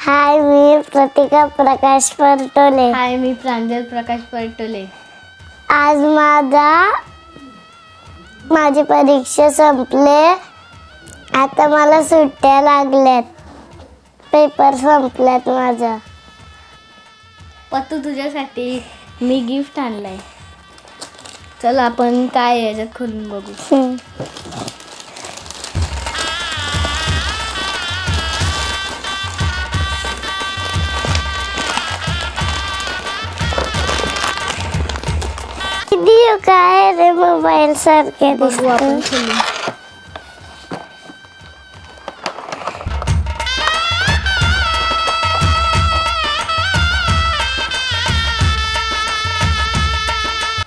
हाय मी प्रतिका प्रकाश परटोले. हाय मी प्रांजल प्रकाश परटोले. आज माझा माझी परीक्षा संपले. आता मला सुट्ट्या लागल्यात. पेपर संपल्यात माझा. पत्तू तुझ्यासाठी मी गिफ्ट आणलंय. चल आपण काय याच्यात खोलून बघू. हम्म. व्हिडिओ काय रे मोबाईल सारखे बघू आपण दिसतो खोलून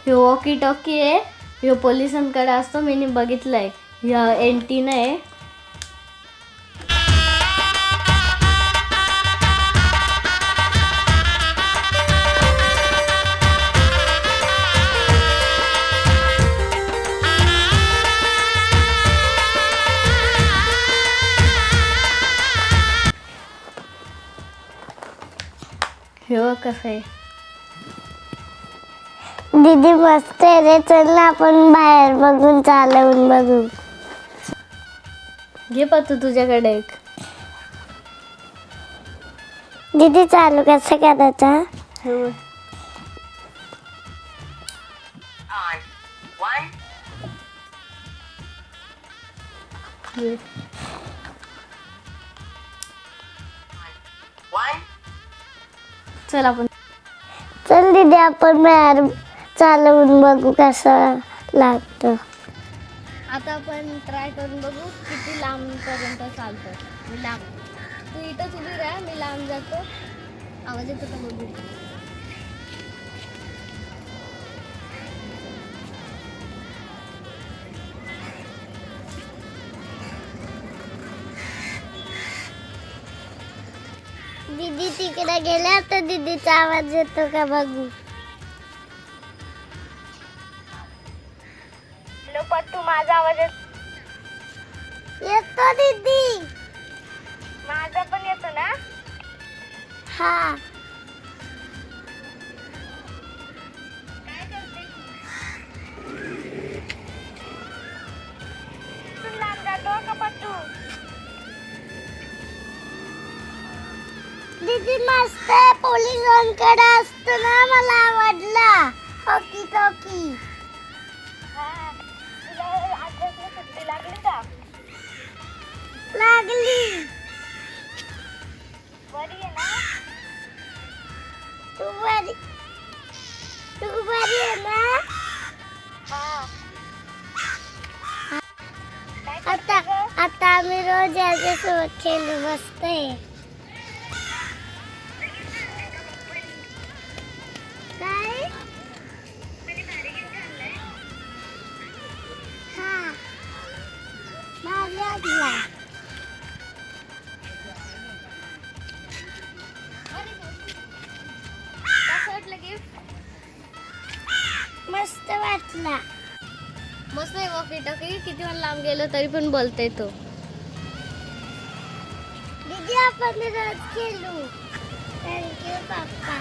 ह्यो वॉकी टॉकी आहे ह्यो पोलिसांकडे असतो मी बघितलंय ह्या एंटीन आहे ह्यो कसं आहे दीदी मस्त आहे रे. चल ना आपण बाहेर बघून चालवून बघू. घे पत्तू तुझ्याकडे एक. दीदी चालू कसं करायचा हो घे. चल आपण. चल दीदी आपण बाहेर चालवून बघू कसं लागतं. आता आपण ट्राय करून बघू किती लांबपर्यंत चालतं मी लांब. तू इथंच उभी राहा मी लांब जातो. आवाज येतो का? बघू दीदी तिकडे गेल्या तर दीदीचा आवाज येतो का बघू? तू माझा आवाज येतो दीदी. माझा पण येतो ना? हा. दीदी मस्त आहे पोलिसांकडे असतो ना मला आवडला ओकी टोकी। लागली। तू बरी तू बरी आहे ना? आता आता आम्ही रोज याच्यासोबत खेळू मस्त आहे. काय? हा. गिफ्ट मस्त वाटला. मस्त आहे वॉकी टॉकी किती पण लांब गेलो तरी पण बोलता येतो दीदी आपण रोज खेळू. थँक्यू पप्पा.